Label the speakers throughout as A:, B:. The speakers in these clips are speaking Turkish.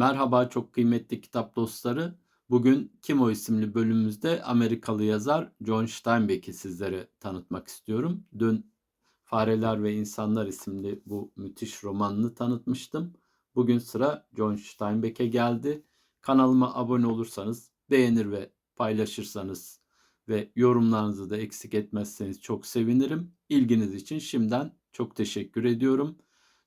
A: Merhaba çok kıymetli kitap dostları. Bugün Kim O isimli bölümümüzde Amerikalı yazar John Steinbeck'i sizlere tanıtmak istiyorum. Dün Fareler ve İnsanlar isimli bu müthiş romanını tanıtmıştım. Bugün sıra John Steinbeck'e geldi. Kanalıma abone olursanız, beğenir ve paylaşırsanız ve yorumlarınızı da eksik etmezseniz çok sevinirim. İlginiz için şimdiden çok teşekkür ediyorum.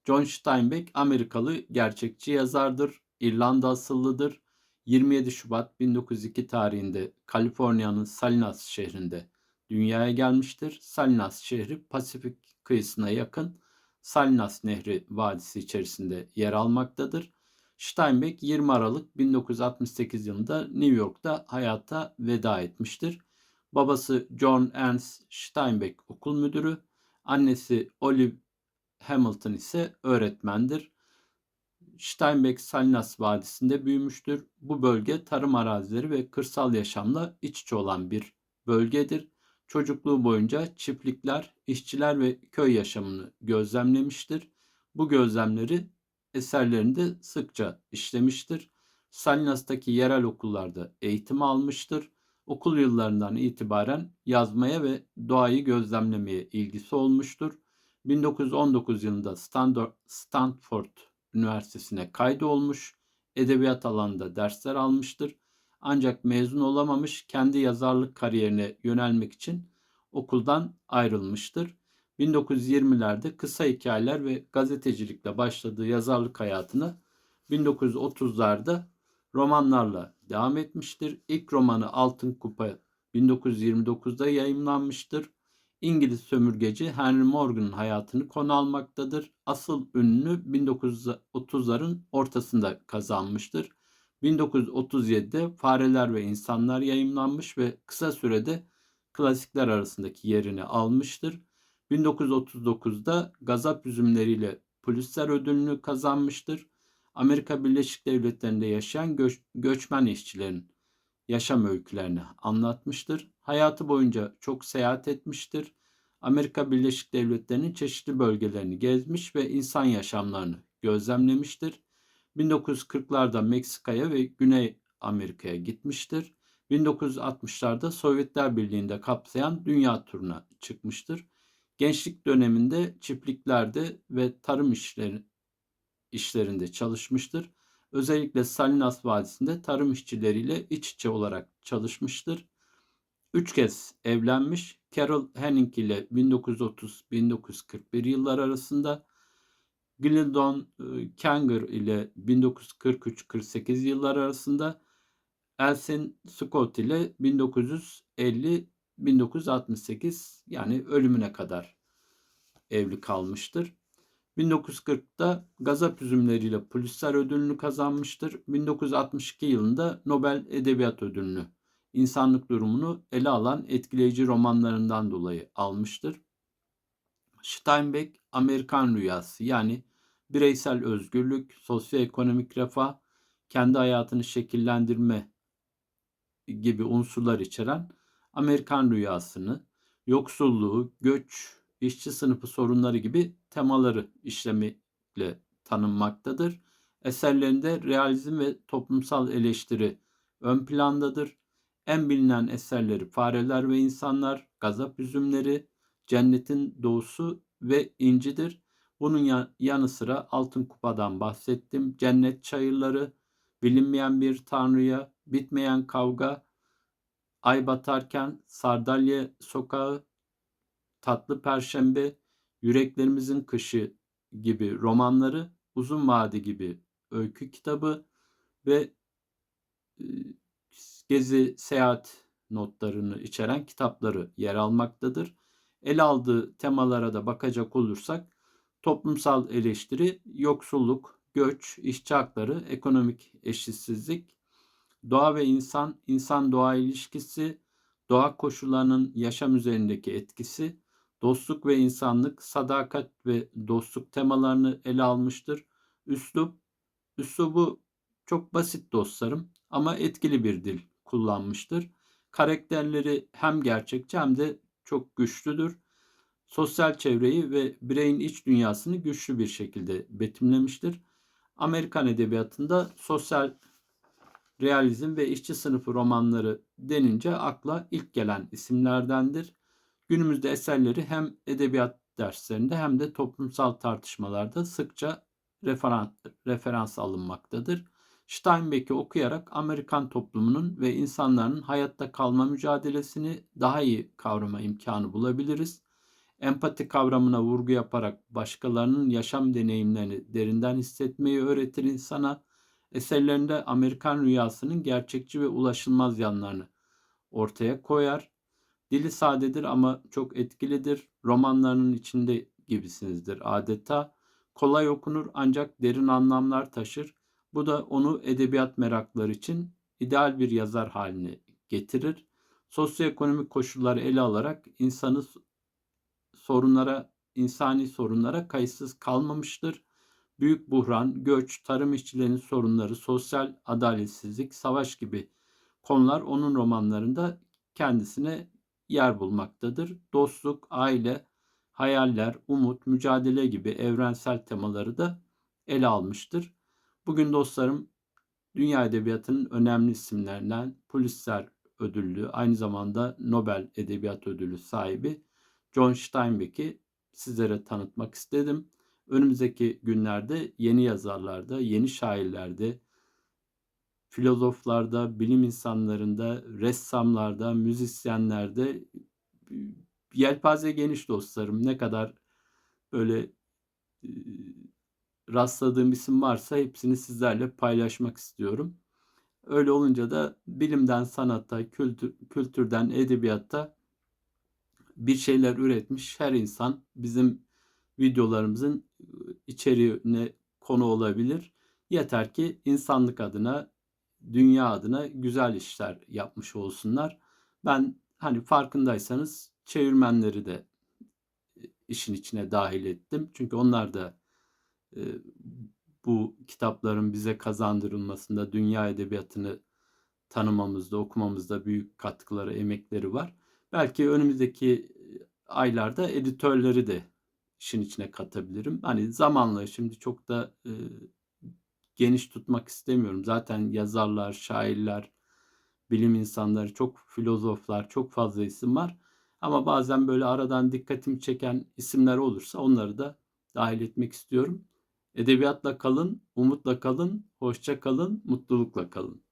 A: John Steinbeck Amerikalı gerçekçi yazardır. İrlanda asıllıdır. 27 Şubat 1902 tarihinde Kaliforniya'nın Salinas şehrinde dünyaya gelmiştir. Salinas şehri Pasifik kıyısına yakın Salinas Nehri Vadisi içerisinde yer almaktadır. Steinbeck 20 Aralık 1968 yılında New York'ta hayata veda etmiştir. Babası John Ernst Steinbeck okul müdürü, annesi Olive Hamilton ise öğretmendir. Steinbeck Salinas Vadisi'nde büyümüştür. Bu bölge tarım arazileri ve kırsal yaşamla iç içe olan bir bölgedir. Çocukluğu boyunca çiftlikler, işçiler ve köy yaşamını gözlemlemiştir. Bu gözlemleri eserlerinde sıkça işlemiştir. Salinas'taki yerel okullarda eğitim almıştır. Okul yıllarından itibaren yazmaya ve doğayı gözlemlemeye ilgisi olmuştur. 1919 yılında Stanford Üniversitesi'ne kaydolmuş, edebiyat alanında dersler almıştır. Ancak mezun olamamış, kendi yazarlık kariyerine yönelmek için okuldan ayrılmıştır. 1920'lerde kısa hikayeler ve gazetecilikle başladığı yazarlık hayatını 1930'larda romanlarla devam etmiştir. İlk romanı Altın Kupa 1929'da yayımlanmıştır. İngiliz sömürgeci Henry Morgan'ın hayatını konu almaktadır. Asıl ünlü 1930'ların ortasında kazanmıştır. 1937'de Fareler ve İnsanlar yayımlanmış ve kısa sürede klasikler arasındaki yerini almıştır. 1939'da Gazap üzümleriyle Pulitzer ödülünü kazanmıştır. Amerika Birleşik Devletleri'nde yaşayan göç, göçmen işçilerin yaşam öykülerini anlatmıştır. Hayatı boyunca çok seyahat etmiştir. Amerika Birleşik Devletleri'nin çeşitli bölgelerini gezmiş ve insan yaşamlarını gözlemlemiştir. 1940'larda Meksika'ya ve Güney Amerika'ya gitmiştir. 1960'larda Sovyetler Birliği'nde kapsayan dünya turuna çıkmıştır. Gençlik döneminde çiftliklerde ve tarım işleri, işlerinde çalışmıştır. Özellikle Salinas Vadisi'nde tarım işçileriyle iç içe olarak çalışmıştır. Üç kez evlenmiş. Carol Henning ile 1930-1941 yıllar arasında Glendon Kanger ile 1943-48 yıllar arasında Elsin Scott ile 1950-1968 yani ölümüne kadar evli kalmıştır. 1940'da Gazap üzümleriyle Pulitzer ödülünü kazanmıştır. 1962 yılında Nobel Edebiyat Ödülünü insanlık durumunu ele alan etkileyici romanlarından dolayı almıştır. Steinbeck Amerikan rüyası yani bireysel özgürlük, sosyoekonomik refah, kendi hayatını şekillendirme gibi unsurlar içeren Amerikan rüyasını, yoksulluğu, göç, işçi sınıfı sorunları gibi temaları işlemekle tanınmaktadır. Eserlerinde realizm ve toplumsal eleştiri ön plandadır. En bilinen eserleri Fareler ve İnsanlar, Gazap Üzümleri, Cennetin Doğusu ve İncidir. Bunun yanı sıra Altın Kupa'dan bahsettim. Cennet Çayırları, Bilinmeyen Bir Tanrı'ya, Bitmeyen Kavga, Ay Batarken, Sardalya Sokağı, Tatlı Perşembe, Yüreklerimizin Kışı gibi romanları, Uzun Vadi gibi öykü kitabı ve gezi seyahat notlarını içeren kitapları yer almaktadır. El aldığı temalara da bakacak olursak toplumsal eleştiri, yoksulluk, göç, işçi hakları, ekonomik eşitsizlik, doğa ve insan, insan doğa ilişkisi, doğa koşullarının yaşam üzerindeki etkisi, dostluk ve insanlık, sadakat ve dostluk temalarını ele almıştır. Üslup, üslubu çok basit dostlarım ama etkili bir dil kullanmıştır. Karakterleri hem gerçekçi hem de çok güçlüdür. Sosyal çevreyi ve bireyin iç dünyasını güçlü bir şekilde betimlemiştir. Amerikan edebiyatında sosyal realizm ve işçi sınıfı romanları denince akla ilk gelen isimlerdendir. Günümüzde eserleri hem edebiyat derslerinde hem de toplumsal tartışmalarda sıkça referans, referans alınmaktadır. Steinbeck'i okuyarak Amerikan toplumunun ve insanların hayatta kalma mücadelesini daha iyi kavrama imkanı bulabiliriz. Empati kavramına vurgu yaparak başkalarının yaşam deneyimlerini derinden hissetmeyi öğretir insana. Eserlerinde Amerikan rüyasının gerçekçi ve ulaşılmaz yanlarını ortaya koyar. Dili sadedir ama çok etkilidir. Romanlarının içinde gibisinizdir adeta. Kolay okunur ancak derin anlamlar taşır. Bu da onu edebiyat merakları için ideal bir yazar haline getirir. Sosyoekonomik koşulları ele alarak insanı sorunlara, insani sorunlara kayıtsız kalmamıştır. Büyük buhran, göç, tarım işçilerinin sorunları, sosyal adaletsizlik, savaş gibi konular onun romanlarında kendisine yer bulmaktadır. Dostluk, aile, hayaller, umut, mücadele gibi evrensel temaları da ele almıştır. Bugün dostlarım dünya edebiyatının önemli isimlerinden Pulitzer ödüllü, aynı zamanda Nobel Edebiyat Ödülü sahibi John Steinbeck'i sizlere tanıtmak istedim. Önümüzdeki günlerde yeni yazarlarda, yeni şairlerde, filozoflarda, bilim insanlarında, ressamlarda, müzisyenlerde yelpaze geniş dostlarım. Ne kadar böyle rastladığım isim varsa hepsini sizlerle paylaşmak istiyorum. Öyle olunca da bilimden sanata, kültür, kültürden edebiyatta bir şeyler üretmiş her insan bizim videolarımızın içeriğine konu olabilir. Yeter ki insanlık adına, dünya adına güzel işler yapmış olsunlar. Ben hani farkındaysanız çevirmenleri de işin içine dahil ettim. Çünkü onlar da bu kitapların bize kazandırılmasında, dünya edebiyatını tanımamızda, okumamızda büyük katkıları, emekleri var. Belki önümüzdeki aylarda editörleri de işin içine katabilirim. Hani zamanla şimdi çok da e, geniş tutmak istemiyorum. Zaten yazarlar, şairler, bilim insanları, çok filozoflar, çok fazla isim var. Ama bazen böyle aradan dikkatimi çeken isimler olursa onları da dahil etmek istiyorum. Edebiyatla kalın, umutla kalın, hoşça kalın, mutlulukla kalın.